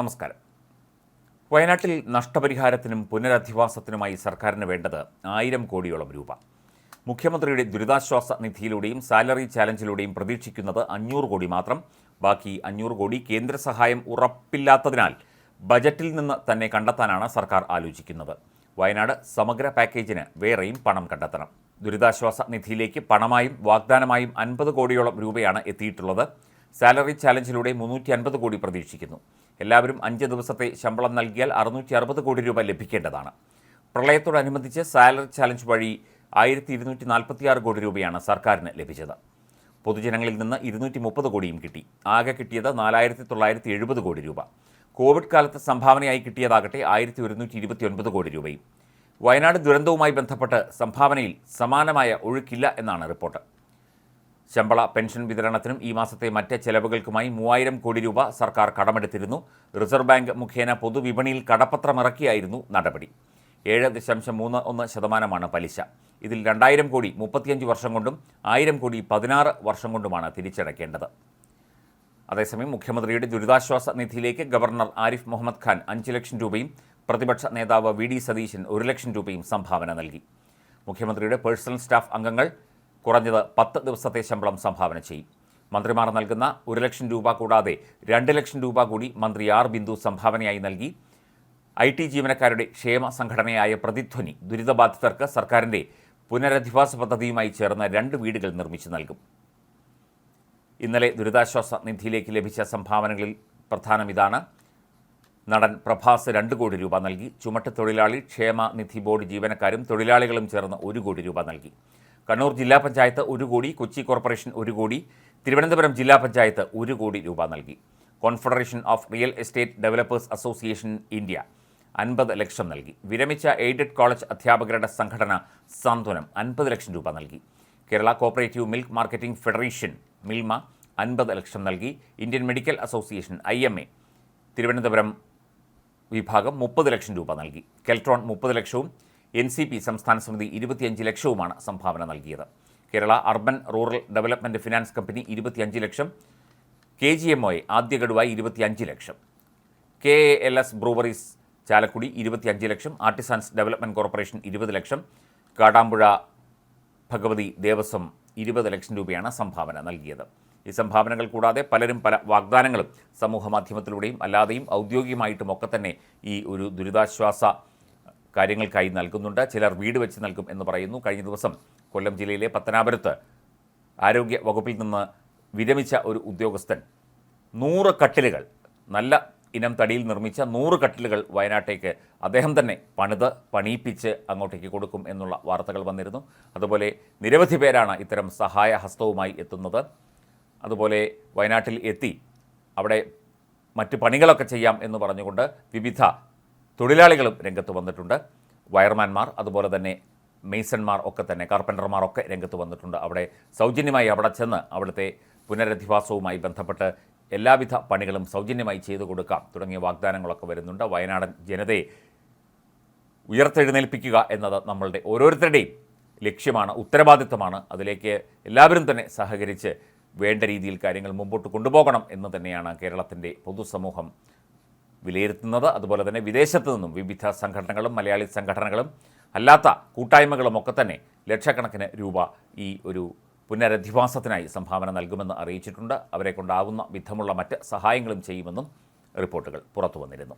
നമസ്കാരം. വയനാട്ടിൽ നഷ്ടപരിഹാരത്തിനും പുനരധിവാസത്തിനുമായി സർക്കാരിന് വേണ്ടത് ആയിരം കോടിയോളം രൂപ. മുഖ്യമന്ത്രിയുടെ ദുരിതാശ്വാസ നിധിയിലൂടെയും സാലറി ചാലഞ്ചിലൂടെയും പ്രതീക്ഷിക്കുന്നത് അഞ്ഞൂറ് കോടി മാത്രം. ബാക്കി അഞ്ഞൂറ് കോടി കേന്ദ്ര സഹായം ഉറപ്പില്ലാത്തതിനാൽ ബജറ്റിൽ നിന്ന് തന്നെ കണ്ടെത്താനാണ് സർക്കാർ ആലോചിക്കുന്നത്. വയനാട് സമഗ്ര പാക്കേജിന് വേറെയും പണം കണ്ടെത്തണം. ദുരിതാശ്വാസ നിധിയിലേക്ക് പണമായും വാഗ്ദാനമായും അൻപത് കോടിയോളം രൂപയാണ് എത്തിയിട്ടുള്ളത്. സാലറി ചാലഞ്ചിലൂടെ മുന്നൂറ്റി അൻപത് കോടി പ്രതീക്ഷിക്കുന്നു. എല്ലാവരും അഞ്ച് ദിവസത്തെ ശമ്പളം നൽകിയാൽ അറുന്നൂറ്റി അറുപത് കോടി രൂപ ലഭിക്കേണ്ടതാണ്. പ്രളയത്തോടനുബന്ധിച്ച് സാലറി ചാലഞ്ച് വഴി ആയിരത്തി ഇരുന്നൂറ്റി നാൽപ്പത്തിയാറ് കോടി രൂപയാണ് സർക്കാരിന് ലഭിച്ചത്. പൊതുജനങ്ങളിൽ നിന്ന് ഇരുന്നൂറ്റി മുപ്പത് കോടിയും കിട്ടി. ആകെ കിട്ടിയത് നാലായിരത്തി തൊള്ളായിരത്തി എഴുപത് കോടി രൂപ. കോവിഡ് കാലത്ത് സംഭാവനയായി കിട്ടിയതാകട്ടെ ആയിരത്തി ഒരുന്നൂറ്റി ഇരുപത്തി ഒൻപത് കോടി രൂപയും. വയനാട് ദുരന്തവുമായി ബന്ധപ്പെട്ട് സംഭാവനയിൽ സമാനമായ ഒഴുക്കില്ല എന്നാണ് റിപ്പോർട്ട്. ശമ്പള പെൻഷൻ വിതരണത്തിനും ഈ മാസത്തെ മറ്റ് ചെലവുകൾക്കുമായി മൂവായിരം കോടി രൂപ സർക്കാർ കടമെടുത്തിരുന്നു. റിസർവ് ബാങ്ക് മുഖേന പൊതുവിപണിയിൽ കടപ്പത്രമിറക്കിയായിരുന്നു നടപടി. ഏഴ് ദശാംശം മൂന്ന് ഒന്ന് ശതമാനമാണ് പലിശ. ഇതിൽ രണ്ടായിരം കോടി മുപ്പത്തിയഞ്ച് വർഷം കൊണ്ടും ആയിരം കോടി പതിനാറ് വർഷം കൊണ്ടുമാണ് തിരിച്ചടയ്ക്കേണ്ടത് അതേസമയം മുഖ്യമന്ത്രിയുടെ ദുരിതാശ്വാസ നിധിയിലേക്ക് ഗവർണർ ആരിഫ് മുഹമ്മദ് ഖാൻ അഞ്ച് ലക്ഷം രൂപയും പ്രതിപക്ഷ നേതാവ് വി ഡി സതീശൻ ഒരു ലക്ഷം രൂപയും സംഭാവന നൽകി. മുഖ്യമന്ത്രിയുടെ പേഴ്സണൽ സ്റ്റാഫ് അംഗങ്ങൾ കുറഞ്ഞത് പത്ത് ദിവസത്തെ ശമ്പളം സംഭാവന ചെയ്യും. മന്ത്രിമാർ നൽകുന്ന ഒരു ലക്ഷം രൂപ കൂടാതെ രണ്ട് ലക്ഷം രൂപ കൂടി മന്ത്രി ആർ ബിന്ദു സംഭാവനയായി നൽകി. ഐ ടി ജീവനക്കാരുടെ ക്ഷേമ സംഘടനയായ പ്രതിധ്വനി ദുരിതബാധിതർക്ക് സർക്കാരിന്റെ പുനരധിവാസ പദ്ധതിയുമായി ചേർന്ന രണ്ട് വീടുകൾ നിർമ്മിച്ചു നൽകും. ഇന്നലെ ദുരിതാശ്വാസ നിധിയിലേക്ക് ലഭിച്ച സംഭാവനകളിൽ പ്രധാനം ഇതാണ്. നടൻ പ്രഭാസ് രണ്ട് കോടി രൂപ നൽകി. ചുമട്ട് തൊഴിലാളി ക്ഷേമ നിധി ബോർഡ് ജീവനക്കാരും തൊഴിലാളികളും ചേർന്ന് ഒരു കോടി രൂപ നൽകി. കണ്ണൂർ ജില്ലാ പഞ്ചായത്ത് ഒരു കോടി കൊച്ചി കോർപ്പറേഷൻ ഒരു കോടി തിരുവനന്തപുരം ജില്ലാ പഞ്ചായത്ത് ഒരു കോടി രൂപ നൽകി. Confederation of real estate developers association India അൻപത് ലക്ഷം നൽകി. വിരമിച്ച എയ്ഡഡ് കോളേജ് അധ്യാപകരുടെ സംഘടന സാന്ത്വനം അൻപത് ലക്ഷം രൂപ നൽകി. Kerala cooperative milk marketing federation Milma അൻപത് ലക്ഷം നൽകി. Indian medical association I M A Thiruvananthapuram വിഭാഗം മുപ്പത് ലക്ഷം രൂപ നൽകി. കെൽട്രോൺ മുപ്പത് ലക്ഷവും എൻ സി പി സംസ്ഥാന സമിതി ഇരുപത്തിയഞ്ച് ലക്ഷവുമാണ് സംഭാവന നൽകിയത്. Kerala urban rural development finance company ഇരുപത്തിയഞ്ച് ലക്ഷം കെ ജി എം ഒ ആദ്യ ഗഡുവായി ഇരുപത്തിയഞ്ച് ലക്ഷം K A L S breweries Chalakudy ഇരുപത്തിയഞ്ച് ലക്ഷം ആർട്ടിസാൻസ് ഡെവലപ്മെന്റ് കോർപ്പറേഷൻ ഇരുപത് ലക്ഷം കാടാമ്പുഴ ഭഗവതി ദേവസ്വം ഇരുപത് ലക്ഷം രൂപയാണ് സംഭാവന നൽകിയത്. ഈ സംഭാവനകൾ കൂടാതെ പലരും പല വാഗ്ദാനങ്ങളും സമൂഹമാധ്യമത്തിലൂടെയും അല്ലാതെയും ഔദ്യോഗികമായിട്ടും ഒക്കെ തന്നെ ഈ ഒരു ദുരിതാശ്വാസ കാര്യങ്ങൾക്കായി നൽകുന്നുണ്ട്. ചിലർ വീട് വെച്ച് നൽകും എന്ന് പറയുന്നു. കഴിഞ്ഞ ദിവസം കൊല്ലം ജില്ലയിലെ പത്തനാപുരത്ത് ആരോഗ്യ വകുപ്പിൽ നിന്ന് വിരമിച്ച ഒരു ഉദ്യോഗസ്ഥൻ നൂറ് കട്ടിലുകൾ നല്ല ഇനം തടിയിൽ നിർമ്മിച്ച നൂറ് കട്ടിലുകൾ വയനാട്ടേക്ക് അദ്ദേഹം തന്നെ പണിത് പണിയിപ്പിച്ച് അങ്ങോട്ടേക്ക് കൊടുക്കും എന്നുള്ള വാർത്തകൾ വന്നിരുന്നു. അതുപോലെ നിരവധി പേരാണ് ഇത്തരം സഹായ ഹസ്തവുമായി എത്തുന്നത്. അതുപോലെ വയനാട്ടിൽ എത്തി അവിടെ മറ്റ് പണികളൊക്കെ ചെയ്യാം എന്ന് പറഞ്ഞുകൊണ്ട് വിവിധ തൊഴിലാളികളും രംഗത്ത് വന്നിട്ടുണ്ട്. വയർമാൻമാർ അതുപോലെ തന്നെ മെയ്സന്മാർ ഒക്കെ തന്നെ കാർപ്പന്റർമാർ ഒക്കെ രംഗത്ത് വന്നിട്ടുണ്ട്. അവിടെ സൗജന്യമായി അവിടെ ചെന്ന് അവിടുത്തെ പുനരധിവാസവുമായി ബന്ധപ്പെട്ട് എല്ലാവിധ പണികളും സൗജന്യമായി ചെയ്തു കൊടുക്കാം. തുടങ്ങിയ വാഗ്ദാനങ്ങളൊക്കെ വരുന്നുണ്ട്. വയനാടൻ ജനതയെ ഉയർത്തെഴുന്നേൽപ്പിക്കുക എന്നത് നമ്മളുടെ ഓരോരുത്തരുടെയും ലക്ഷ്യമാണ് ഉത്തരവാദിത്തമാണ് അതിലേക്ക് എല്ലാവരും തന്നെ സഹകരിച്ച് വേണ്ട രീതിയിൽ കാര്യങ്ങൾ മുമ്പോട്ട് കൊണ്ടുപോകണം എന്ന് തന്നെയാണ് കേരളത്തിന്റെ പൊതുസമൂഹം വിലയിരുത്തുന്നത് അതുപോലെ തന്നെ വിദേശത്തു നിന്നും വിവിധ സംഘടനകളും മലയാളി സംഘടനകളും അല്ലാത്ത കൂട്ടായ്മകളും ഒക്കെ തന്നെ ലക്ഷക്കണക്കിന് രൂപ ഈ ഒരു പുനരധിവാസത്തിനായി സംഭാവന നൽകുമെന്ന് അറിയിച്ചിട്ടുണ്ട്. അവരെ കൊണ്ടാവുന്ന വിധമുള്ള മറ്റ് സഹായങ്ങളും ചെയ്യുമെന്നും റിപ്പോർട്ടുകൾ പുറത്തു വന്നിരുന്നു